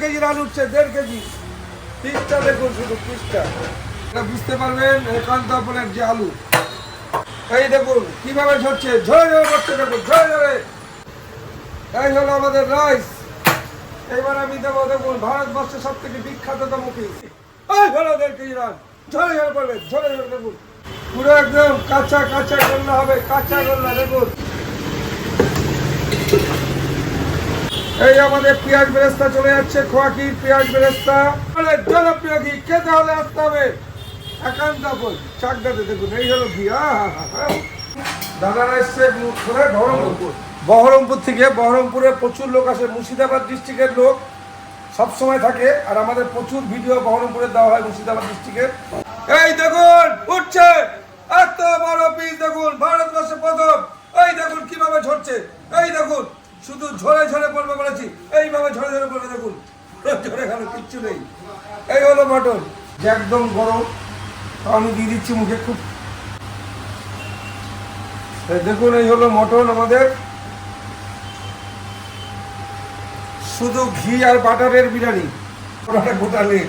কেজির আলু উঠছে, দেড় কেজি। পিসটা দেখুন শুধু পিসটা বুঝতে পারবেন একান্ত যে আলু। এই দেখুন, কীভাবে ঝরছে, ঝরে ঝরে পড়ছে দেখুন, ঝরে ঝরে। এই হলো আমাদের রাইস। এবার আমি দেবো, দেখুন, ভারতবর্ষের সব থেকে বিখ্যাততম পিস এই হলো দেড় কেজি রান। ঝরে ঝরে পড়বে, ঝরে ঝরে দেখুন। পুরো একদম কাঁচা কাঁচা গোল্লা হবে, কাঁচা গোল্লা, দেখুন। এই আমাদের পেঁয়াজ বেরেস্তা চলে যাচ্ছে, খোয়াকির পেঁয়াজ বেরেস্তা। জনপ্রিয় ঘি, খেতে হলে আসতে হবে। একান্ত চাকদাতে দেখুন, এই হলো ঘি বহরমপুর। বহরমপুর থেকে, বহরমপুরে প্রচুর লোক আসে, মুর্শিদাবাদ ডিস্ট্রিক্টের লোক। সব সময় থাকে, আর আমাদের প্রচুর ভিডিও বহরমপুরে দেওয়া হয় মুর্শিদাবাদ ডিস্ট্রিক্টের এই দেখুন, উঠছে! এত বড় পিস দেখুন, ভারতবর্ষে প্রথম। এই দেখুন, কীভাবে ঝরছে। এই দেখুন শুধু ঝরে ঝরে পড়বে বলেছি। এইভাবে ঝরে ঝরে পড়বে দেখুন। ঝরে গেল কিচ্ছু নেই। এই হলো মটন। একদম গরম আমি দিয়ে দিচ্ছি মুখে খুব। দেখুন, এই হলো মটন আমাদের। শুধু ঘি আর বাটারের বিরিয়ানি। গোটা লেগ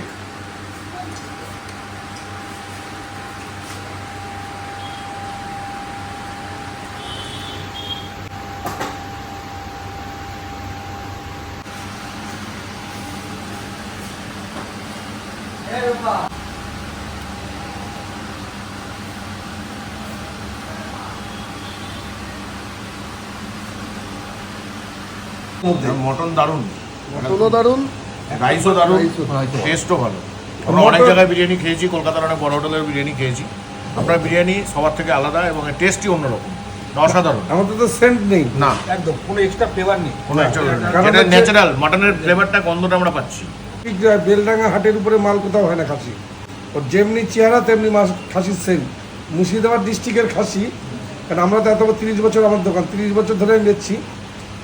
মটন দারুণ। মটনও দারুণ। রাইসও ভালো। টেস্টও ভালো। আমরা অনেক জায়গায় বিরিয়ানি খেয়েছি কলকাতার অনেক বড় হোটেলের বিরিয়ানি খেয়েছি। আপনার বিরিয়ানি সবার থেকে আলাদা এবং টেস্টই অন্যরকম। অসাধারণ। আমাদের তো সেন্ট নেই। না। একদম কোনো এক্সট্রা ফ্লেভার নেই। কোনো একটা কারণ ন্যাচারাল মাটনের ফ্লেভারটা গন্ধটা আমরা পাচ্ছি। বেলডাঙ্গা হাটের উপরে মাল কোথাও হয় না খাসি। ওর যেমনি চেহারা, তেমনি মাছ খাসির সেন্ট মুর্শিদাবাদ ডিস্ট্রিক্টের খাসি, কারণ আমরা তো এত তিরিশ বছর আমার দোকান, তিরিশ বছর ধরে আমি নিচ্ছি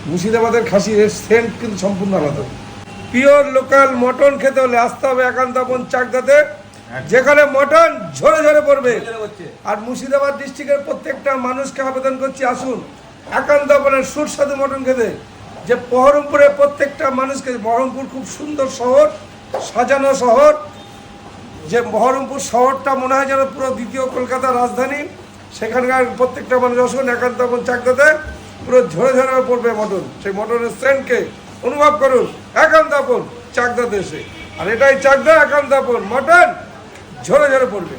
মুর্শিদাবাদের খাসি এর সেন্ট কিন্তু সম্পূর্ণ আলাদা। পিওর লোকাল মটন খেতে হলে আসতে হবে একান্ত আপন চাকদাতে, যেখানে মটন ঝরে ঝরে পড়বে। আর মুর্শিদাবাদ ডিস্ট্রিক্টের প্রত্যেকটা মানুষকে আবেদন করছি, আসুন একান্ত আপনার সুস্বাদু মটন খেতে। যে বহরমপুরের প্রত্যেকটা মানুষকে, বহরমপুর খুব সুন্দর শহর, সাজানো শহর, যে বহরমপুর শহরটা মনে হয় যেন পুরো দ্বিতীয় কলকাতার রাজধানী, সেখানকার প্রত্যেকটা মানুষ আসুন একান্ত আপন চাকদাতে পুরো ঝরে ঝরে পড়বে মটন সেই মটনের সেন্টকে অনুভব করুন, একান্ত আপন চাকদাতে এসে আর এটাই চাকদা, একান্ত আপন, মটন, ঝরে ঝরে পড়বে।